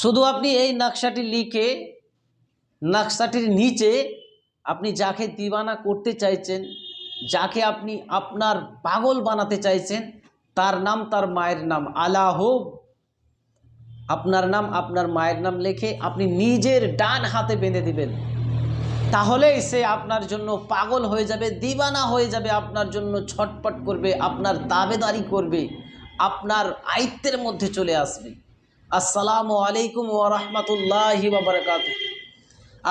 শুধু আপনি এই নকশাটি লিখে, নকশাটির নিচে আপনি যাকে দিবানা করতে চাইছেন, যাকে আপনি আপনার পাগল বানাতে চাইছেন, তার নাম তার মায়ের নাম। আলাহ, আপনার নাম আপনার মায়ের নাম লিখে আপনি নিজের ডান হাতে বেঁধে দিবেন। তাহলেই সে আপনার জন্য পাগল হয়ে যাবে, দিবানা হয়ে যাবে, আপনার জন্য ছটপট করবে, আপনার দাবেদারি করবে, আপনার আয়ত্তের মধ্যে চলে আসবে। আসসালামু আলাইকুম ওরহমতুল্লাহি বাবরকাত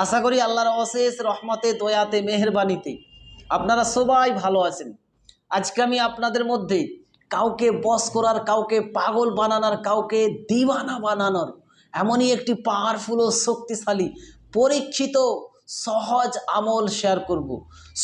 আশা করি আল্লাহর অশেষ রহমতে, দয়াতে মেহরবানিতে আপনারা সবাই ভালো আছেন আজকে আমি আপনাদের মধ্যে কাউকে বস করার, কাউকে পাগল বানানোর, কাউকে দিবানা বানানোর এমনই একটি পাওয়ারফুল ও শক্তিশালী, পরীক্ষিত, সহজ আমল শেয়ার করব।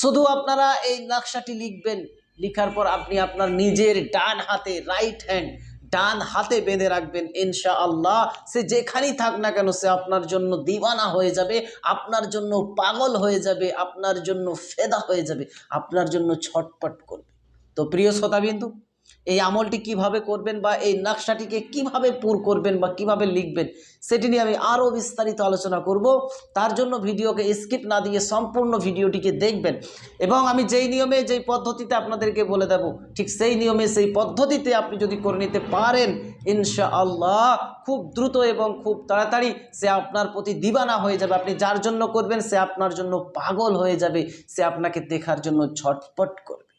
শুধু আপনারা এই নকশাটি লিখবেন, লিখার পর আপনি আপনার নিজের ডান হাতে রাইট হ্যান্ড ডান হাতে বেঁধে রাখবেন ইনশা আল্লাহ সে যেখানেই থাক না কেন, সে আপনার জন্য দিওয়ানা হয়ে যাবে, আপনার জন্য পাগল হয়ে যাবে, আপনার জন্য ফেদা হয়ে যাবে, আপনার জন্য ছটপট করবে। তো প্রিয় শ্রোতাবিন্দু এই আমলটি কীভাবে করবেন বা এই নকশাটিকে কীভাবে পুর করবেন বা কীভাবে লিখবেন, সেটি নিয়ে আমি আরও বিস্তারিত আলোচনা করব। তার জন্য ভিডিওকে স্কিপ না দিয়ে সম্পূর্ণ ভিডিওটিকে দেখবেন। এবং আমি যেই নিয়মে যেই পদ্ধতিতে আপনাদেরকে বলে দেব, ঠিক সেই নিয়মে সেই পদ্ধতিতে আপনি যদি করে নিতে পারেন ইনশা আল্লাহ খুব দ্রুত এবং খুব তাড়াতাড়ি সে আপনার প্রতি দিবানা হয়ে যাবে। আপনি যার জন্য করবেন, সে আপনার জন্য পাগল হয়ে যাবে। সে আপনাকে দেখার জন্য ছটপট করবে।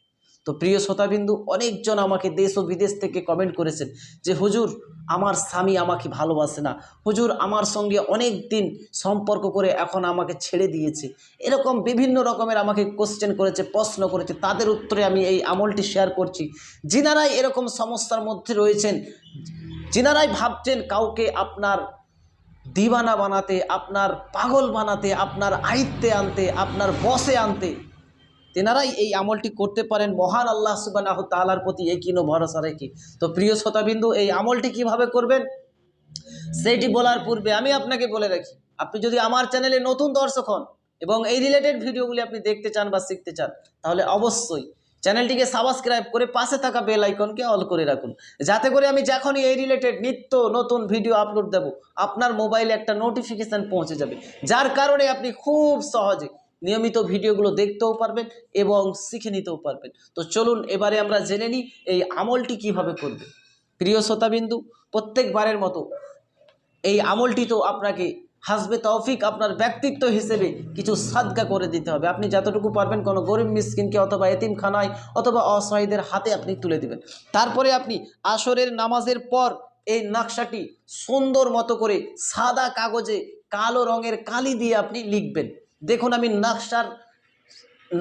তো প্রিয় শ্রোতাবিন্দু, অনেকজন আমাকে দেশ ও বিদেশ থেকে কমেন্ট করেছেন যে, হুজুর, আমার স্বামী আমাকে ভালোবাসে না। হুজুর, আমার সঙ্গে অনেক দিন সম্পর্ক করে এখন আমাকে ছেড়ে দিয়েছে। এরকম বিভিন্ন রকমের আমাকে কোশ্চেন করেছে, প্রশ্ন করেছে। তাদের উত্তরে আমি এই আমলটি শেয়ার করছি। যিনারাই এরকম সমস্যার মধ্যে রয়েছেন, যিনারাই ভাবছেন কাউকে আপনার দিবানা বানাতে, আপনার পাগল বানাতে, আপনার আয়ত্তে আনতে, আপনার বসে আনতে তেনারাই এই আমলটি করতে পারেন। মহান আল্লাহ সুবাহ তালার প্রতি একিনো ভরসা রেখে। তো প্রিয় শ্রোতাবিন্দু, এই আমলটি কীভাবে করবেন? সেইটি বলার পূর্বে আমি আপনাকে বলে রাখি, আপনি যদি আমার চ্যানেলে নতুন দর্শক হন এবং এই রিলেটেড ভিডিওগুলি আপনি দেখতে চান বা শিখতে চান, তাহলে অবশ্যই চ্যানেলটিকে সাবস্ক্রাইব করে পাশে থাকা বেল আইকনকে অল করে রাখুন। যাতে করে আমি যখনই এই রিলেটেড নিত্য নতুন ভিডিও আপলোড দেব, আপনার মোবাইলে একটা নোটিফিকেশান পৌঁছে যাবে, যার কারণে আপনি খুব সহজে নিয়মিত ভিডিওগুলো দেখতেও পারবেন এবং শিখে নিতেও পারবেন। তো চলুন এবারে আমরা জেনে নিই এই আমলটি কীভাবে করবে। প্রিয় শ্রোতাবিন্দু, প্রত্যেকবারের মতো এই আমলটি তো আপনাকে হাসবে তৌফিক, আপনার ব্যক্তিত্ব হিসেবে কিছু সাদকা করে দিতে হবে। আপনি যতটুকু পারবেন কোনো গরিব, মিসকিনকে অথবা এতিমখানায় অথবা অসহায়ীদের হাতে আপনি তুলে দিবেন। তারপরে আপনি আসরের নামাজের পর এই নকশাটি সুন্দর মতো করে সাদা কাগজে কালো রঙের কালি দিয়ে আপনি লিখবেন। দেখুন আমি নকশার,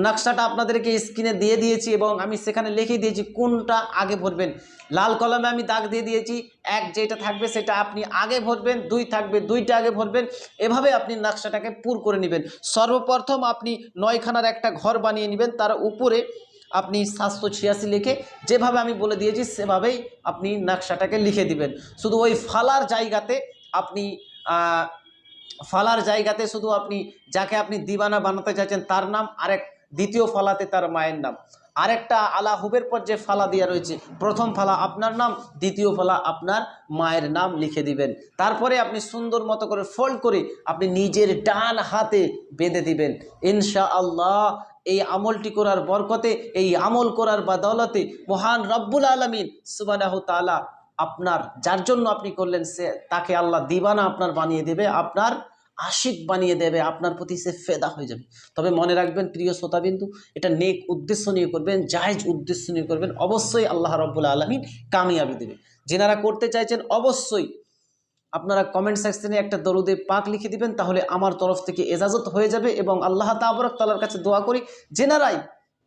নকশাটা আপনাদেরকে স্ক্রিনে দিয়ে দিয়েছি এবং আমি সেখানে লিখে দিয়েছি কোনটা আগে ভরবেন। লাল কলমে আমি দাগ দিয়ে দিয়েছি, এক যেটা থাকবে সেটা আপনি আগে ভরবেন, দুই থাকবে, দুইটা আগে ভরবেন, এভাবে আপনি নকশাটাকে পুর করে নেবেন। সর্বপ্রথম আপনি নয়খানার একটা ঘর বানিয়ে নেবেন, তার উপরে আপনি সাতশো ছিয়াশি লিখে যেভাবে আমি বলে দিয়েছি সেভাবেই আপনি নকশাটাকে লিখে দিবেন। শুধু ওই ফালার জায়গাতে আপনি ফালার জায়গাতে শুধু আপনি যাকে আপনি দিবানা বানাতে চাইছেন, তার নাম আরেক দ্বিতীয় ফালাতে তার মায়ের নাম। আরেকটা আলা হুবের পর যে ফালা দেওয়া রয়েছে, প্রথম ফালা আপনার নাম, দ্বিতীয় ফালা আপনার মায়ের নাম লিখে দিবেন। তারপরে আপনি সুন্দর মতো করে ফোল্ড করে আপনি নিজের ডান হাতে বেঁধে দিবেন। ইনশা আল্লাহ এই আমলটি করার বরকতে, এই আমল করার বাদৌলতে মহান রব্বুল আলমিন সুবানাহ তালা আপনার, যার জন্য আপনি করলেন সে, তাকে আল্লাহ দিবানা আপনার বানিয়ে দেবে, আপনার আশিক বানিয়ে দেবে, আপনার প্রতি সে ফেদা হয়ে যাবে। তবে মনে রাখবেন, প্রিয় শ্রোতাবিন্দু, এটা নেক উদ্দেশ্য নিয়ে করবেন জাহেজ উদ্দেশ্য নিয়ে করবেন, অবশ্যই আল্লাহ রব্বুল আলমিন কামিয়াবি দেবে। যেনারা করতে চাইছেন, অবশ্যই আপনারা কমেন্ট সেকশনে একটা দরুদে পাক লিখে দিবেন, তাহলে আমার তরফ থেকে এজাজত হয়ে যাবে এবং আল্লাহ তাবরক তালার কাছে দোয়া করি, যেনারাই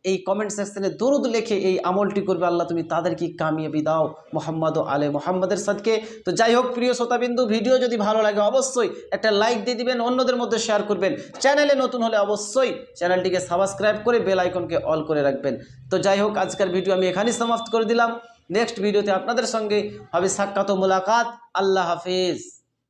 এই কমেন্ট সেকশনে দরুদ লেখে এই আমলটি করবে আল্লাহ, তুমি তাদেরকে কামিয়াবি দাও। মোহাম্মদ ও আলে মোহাম্মদের সাদকে। তো যাই হোক, প্রিয় শ্রোতাবিন্দু, ভিডিও যদি ভালো লাগে অবশ্যই একটা লাইক দিয়ে দিবেন, অন্যদের মধ্যে শেয়ার করবেন। চ্যানেলে নতুন হলে অবশ্যই চ্যানেলটিকে সাবস্ক্রাইব করে বেল আইকনকে অল করে রাখবেন। তো যাই হোক, আজকের ভিডিও আমি এখানেই সমাপ্ত করে দিলাম। নেক্সট ভিডিওতে আপনাদের সঙ্গে হবে সাক্ষাৎ মোলাকাত। আল্লাহ হাফিজ।